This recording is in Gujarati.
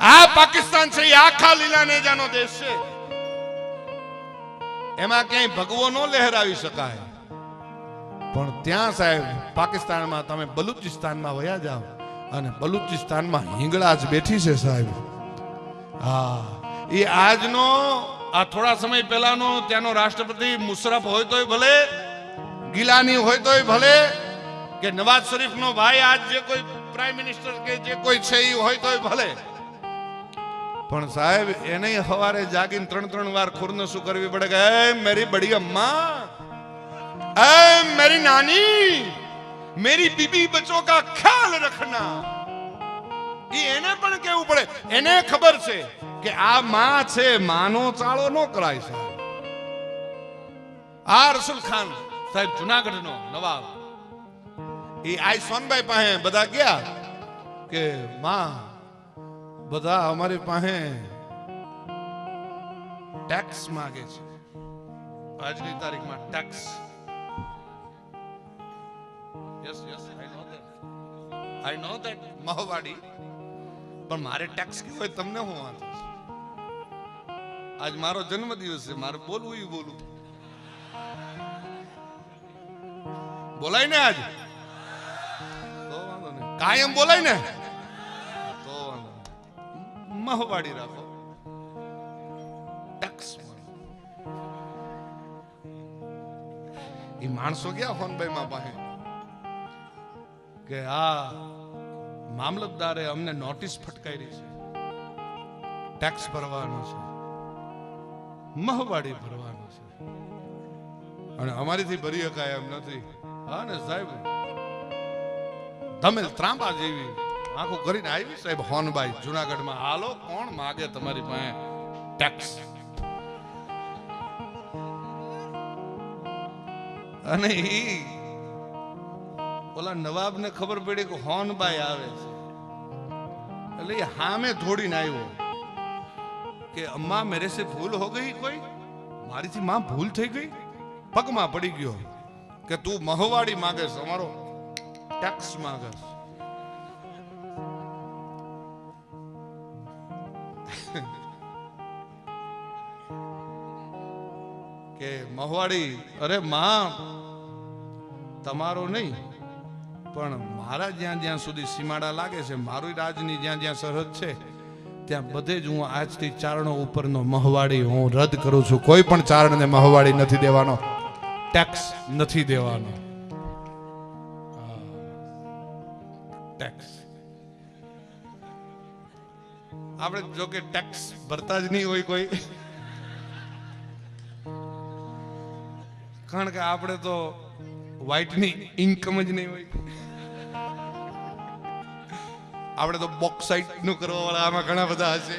આ પાકિસ્તાન છે, એ આખા લીલા નેજાનો દેશ છે. એમાં ક્યાંય ભગવો ન લહેરાવી શકાય. પણ ત્યાં સાહેબ, પાકિસ્તાનમાં તમે બલુચિસ્તાનમાં વયા જાઓ અને બલુચિસ્તાનમાં હિંગળા જ બેઠી છે સાહેબ. હા, એ આજનો, આ થોડા સમય પહેલાનો ત્યાંનો રાષ્ટ્રપતિ મુશરફ હોય તોય ભલે, ગિલાની હોય તોય ભલે, કે નવાઝ શરીફનો ભાઈ આજ જે કોઈ પ્રાઇમ મિનિસ્ટર કે જે કોઈ છે એ હોય તોય ભલે. પણ સાહેબ, એને સવારે જાગીને ત્રણ ત્રણ વાર ખુરને શું કરવી પડે? કે એ મેરી બડી અમ્મા. એ મેરી નાની. મેરી બીબી બચ્ચો કા ખ્યાલ રખના. એ એને પણ કેવું પડે? એને ખબર છે કે આ માં છે, માનો ચાળો નો કરાય છે આ રસુલ ખાન, સાહેબ જુનાગઢ નો નવાબ. એ આઈ સોનભાઈ પાસે બધા ગયા કે, માં બધા અમારી પાસે ટેક્સ માગે છે. આજની તારીખમાં tax yes yes I know that I know that મહવાડી. પણ મારે ટેક્સ કેવું હોય તમને હું વાંધો આજ મારો જન્મદિવસ છે મારે બોલવું એ બોલું. બોલાય ને આજ. કાયમ બોલાય ને. નહીં. મહવાડી રાખો. એ માણસો ગયા ફોનભાઈ માં પાસે કે આ મામલતદારે અમને નોટિસ ફટકારી છે. ટેક્સ ભરવાનો છે. મહવાડી ભરવાનો છે. અને અમારીથી ભરી શકાય એમ નથી. હા ને સાહેબ? તમે ત્રાંબા જેવી. આખું કરીને આવી સાહેબ, હોનબાઈ, જુનાગઢમાં. હાલો, કોણ માગે તમારી પાસે ટેક્સ અને ઈ, ઓલા નવાબને ખબર પડી કે હોનબાઈ આવે છે. એટલે એ હામે થોડીને આવ્યો કે, અમ્મા, મેરે સે ભૂલ હો ગઈ કોઈ? મારીથી માં ભૂલ થઈ ગઈ? પગમાં પડી ગયો કે તું મહવાડી માંગે છે અમારો ટેક્સ માંગે છે કે મહવાડી, અરે માં, તમારો નહીં, પણ મારા જ્યાં જ્યાં સુધી સીમાડા લાગે છે, મારું રાજની જ્યાં જ્યાં સરહદ છે, ત્યાં બધે જ હું આજથી ચારણો ઉપરનો મહવાડી હું રદ કરું છું. કોઈ પણ ચારણને મહવાડી નથી દેવાનો ટેક્સ નથી દેવાનો. ટેક્સ આપણે જો કે ટેક્સ ભરતા જ નહીં હોય કોઈ. કારણ કે આપણે તો વ્હાઇટની ઇન્કમ જ નહીં હોય. આપણે તો બોક્સાઇટનું કરવા વાળા આમાં ઘણા બધા હશે.